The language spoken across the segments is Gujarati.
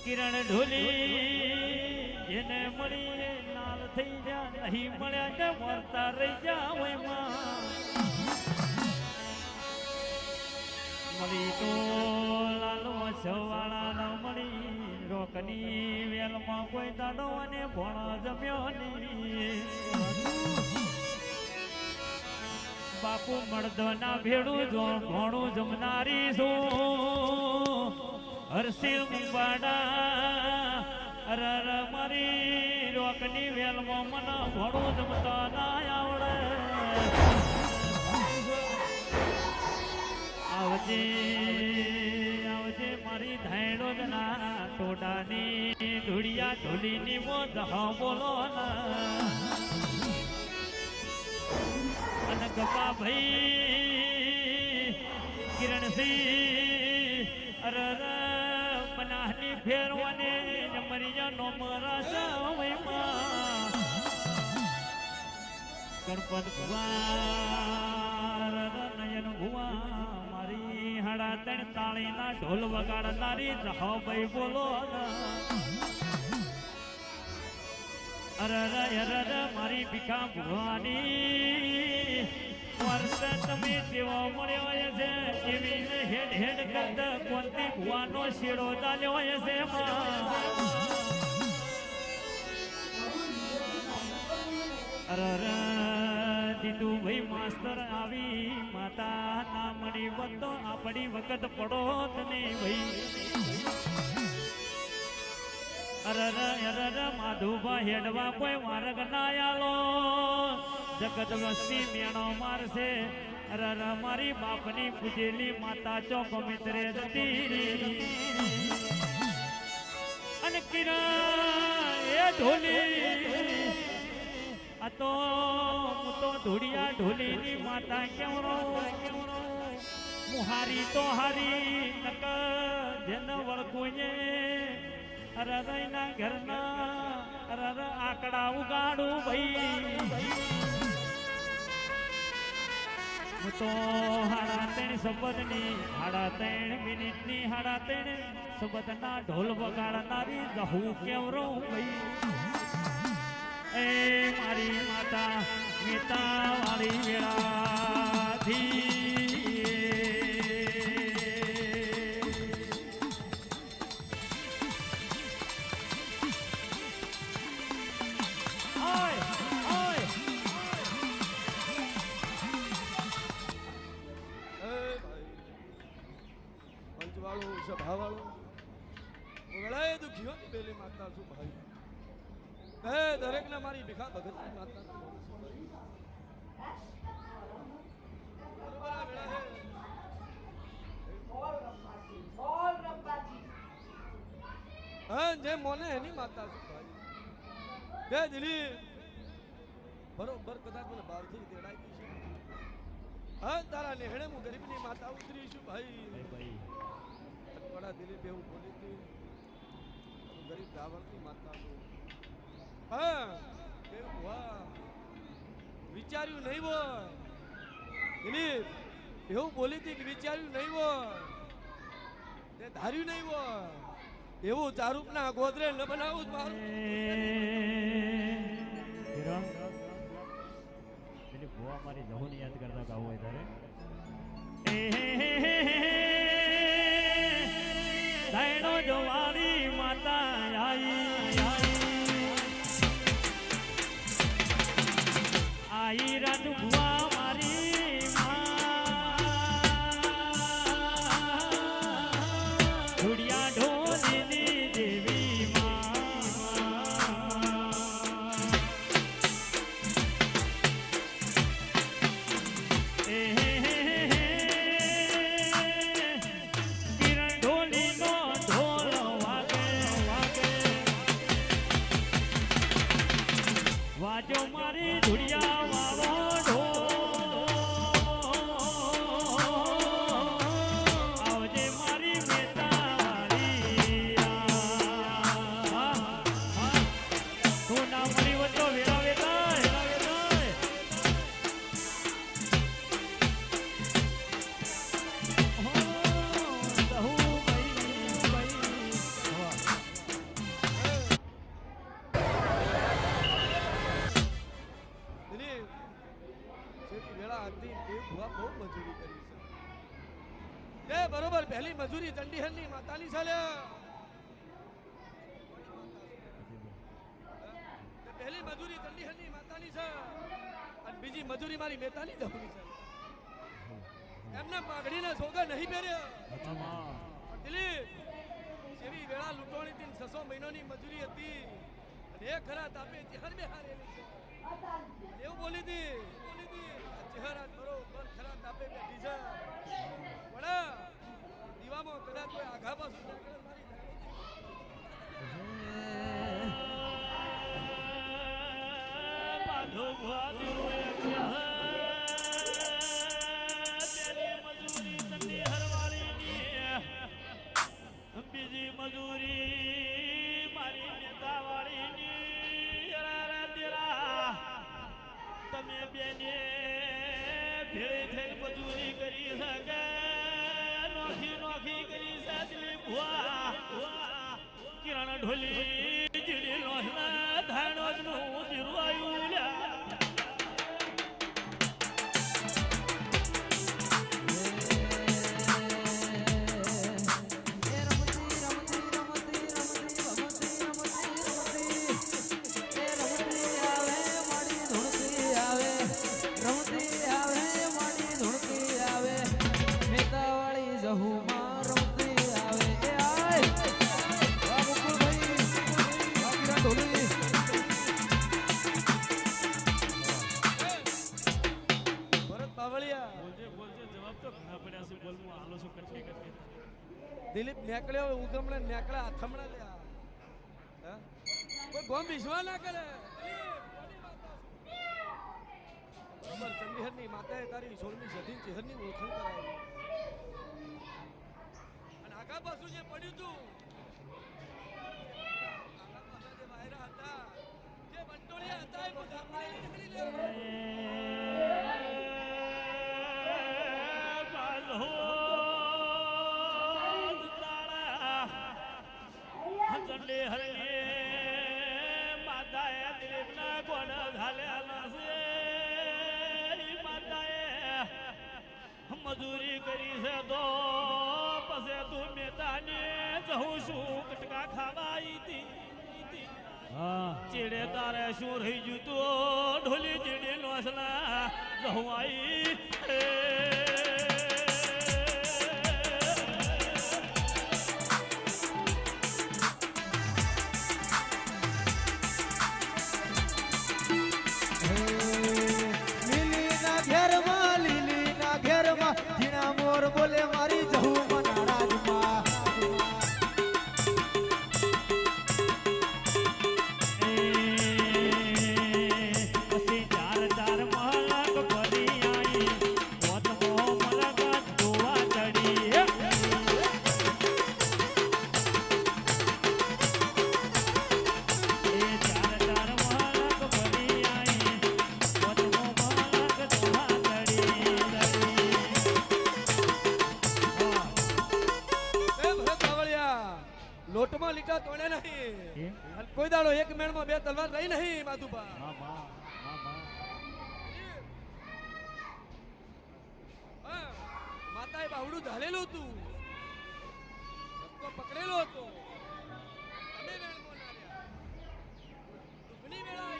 કિરણ ઢોલી જેને મળી નાલ થઈ જા નહીં મળ્યા ને મરતા રહી જા મળી તો લાલો છવાળા ન મળી રોકની વેલમાં કોઈ દાડો અને ભણો જમ્યો નહીં બાપુ મળદો ના ભેડું જો, ભણું જમનારી છું. હરસિલ મુંબાડા, અર અર, મારી રોકની વેલમાં મને ભણું જમતા ના આવડે. આવજે આવજે મારી જ ના ટોડાની ધૂળિયા ઢોલીની મો દહ બોલો ના. અને ગપા ભાઈ કિરણસિંહ અરે પનાહની ફેરવાને મરિયા નો મરાશા વયમાં ગણપત ભુવા નયન ભુવા મારી હડા ત્રણ તાળીના ઢોલ વગાડનારી જહો ભાઈ બોલો ના. અરે રે અરે રે મારી ભીખા ભુવાની વર્ષ તમે જેવો મળ્યો છે, એવી હેડ હેડ કરતા કોંતી ભુવાનો શેડો ચાલ્યો છે. અરે દીદુ ભાઈ માસ્તર આવી, માતા ના મળી વધતો આપણી વખત પડો તને ભાઈ અરર અરર માધુભા હેડવા કોઈ માર્ગ ના આલો જગત વસ્તી મેણો મારશે. રર મારી બાપની પૂજેલી માતા ચોક મિત્રે અને કિરણ એ ઢોલી, આ તો હું તો ધૂળિયા ઢોલીની માતા કેવરો હું હારી તો હારી નક જેન વળગુએ અરરના ઘરના અરર આકડા ઉગાડું ભાઈ. તો હાડા ત્રણ શબ્દની, હાડા ત્રણ મિનિટની, હાડા ત્રણ શબ્દના ઢોલ વગાડનારી જહુ કેવરો ભાઈ. એ મારી માતા મીતા વાળી વેળાથી ગળાએ દુખ્યો માગતા છું ભાઈ? હે દરેકને મારી ભીખા ભગતની વેળાએ હા જે મોને એની માતા છું ભાઈ? જય દિલી બરોબર કદાચ મને બહારથી તેડાઈ ગઈ છે. હા તારા નેહણે હું ગરીબની માતા ઉતરી છું ભાઈ. ભાઈ અટવાડા દિલીપ એવું બોલી હતી ગરીબ ડાવરની માતા છું હા. વાહ. વિચાર્યું નહીં હોય. દિલીપ એવું બોલી હતી કે વિચાર્યું નહીં હોય. તે ધાર્યું નહીં હોય. એવું ચારૂપના ગોદરે ન બનાવું જ મારું. દિલીપ ગોવા મારી જહુની યાદ કરતા ગાવું હોય તારે દાયણો જોવાળી માતા આઈ. આઈ આઈ પહેલી મજૂરી ચંડીહરની માતાની છે. અને બીજી મજૂરી મારી મહેતાની જવાની છે. એમને પાઘડીને સોગા નહીં પહેર્યા. દિલીપ જેવી વેળા હતી ને છસો મહિનોની મજૂરી હતી. અને એ ખરા તાપે ચહેર બે હારેલી છે. એવું બોલી હતી. બોલી હતી. ચહેરા ચહેરા બરોબર ખરા તાપે બેઠી છે. વડા દીવામાં કદાચ કોઈ આઘા પાછું મારી કિરણ દિલીપ નેકળ્યો ઉગમણે નેકળ્યા હાથમણા લ્યા? કોઈ ગોમ વિશ્વા ના કરે? બરોબર, ચંડીહરની માતાએ તારી સોળમી સધી ચહેરની ઓળખાણ કરાવી અને આગા પાછું જે પડ્યું તું, આગા પાછા હતા, જે હતા, એ બધા. માતાએ દિલીપના ગોળ ઘાલેલા છે ઈ માતાએ મજૂરી કરી છે તો પછી તું મેતાને જહું છું. કટકા ખાવાઈ ઈતી ચીડે તારે શું રહી ગયું ઢોલી ચીડી નોસના જહું આઈ. લોટમાં લીટા તોડે નહીં. કોઈ દાડો એક મેળમાં બે તલવાર રહી નહીં માધુભા. માતા માતાએ બાવડું ધાલેલું હતું. રસ્તો પકડેલો હતો. તમે ના રહ્યા.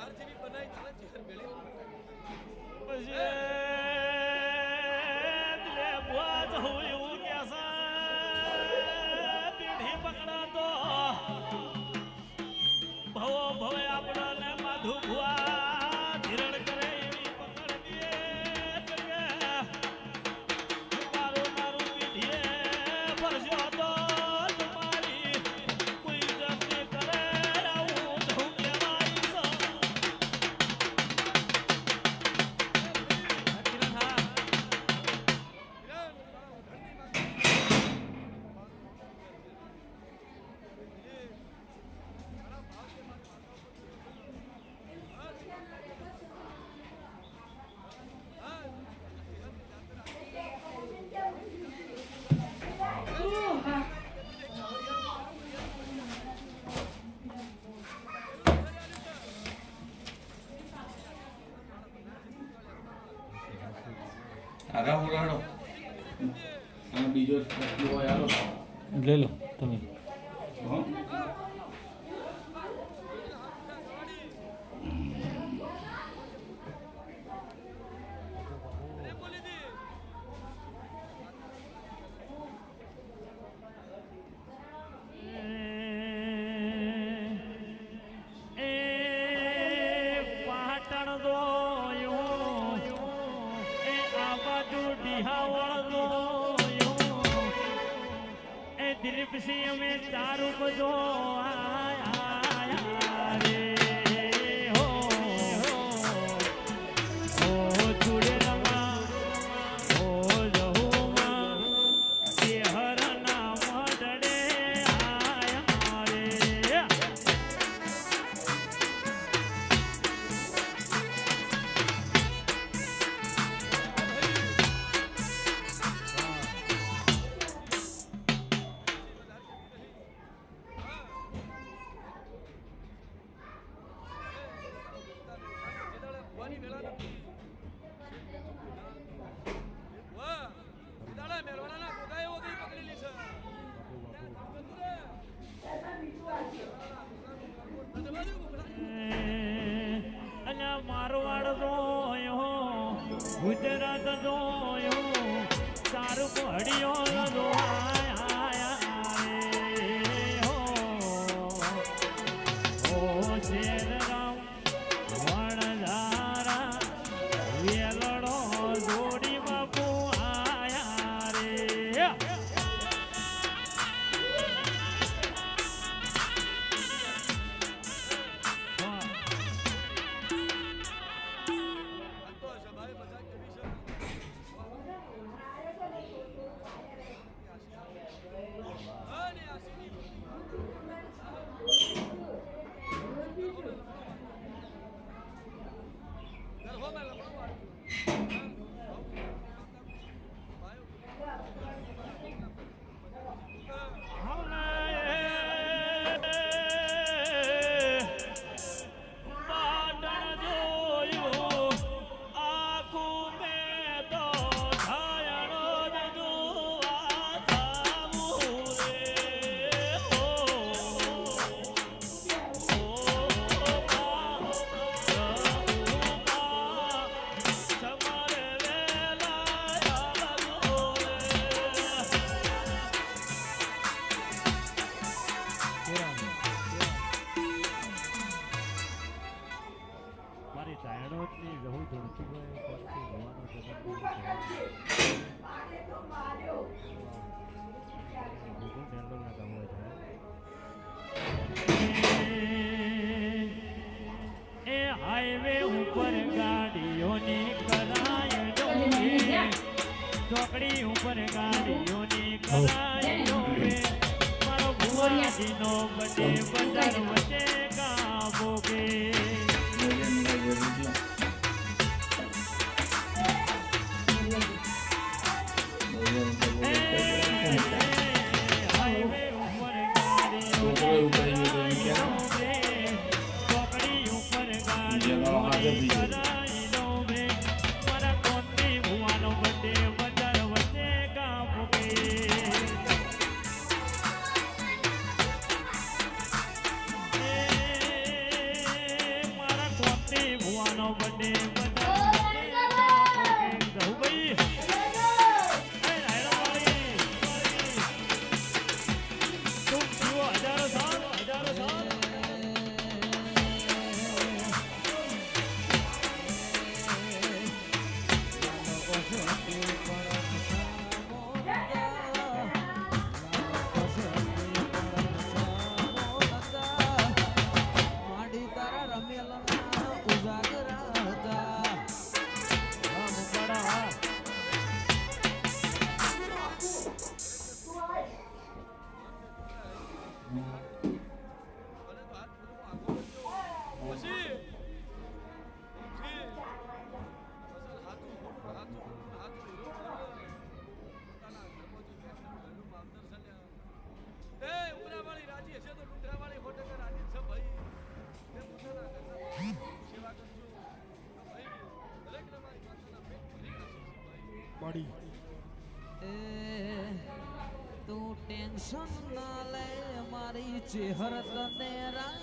الارتمي હરાવો રાડો આ બીજો પ્રશ્ન હોય લે લો તમે. દોયું તારું ઘડિયો ચોકડી ઉપર ગાડીઓની કલાઈઓ રે મારો ભુવાજીનો બચે બજાર વચ્ચે ગાવો કે money. દર્શન ના લે મારી ચેહર તને રા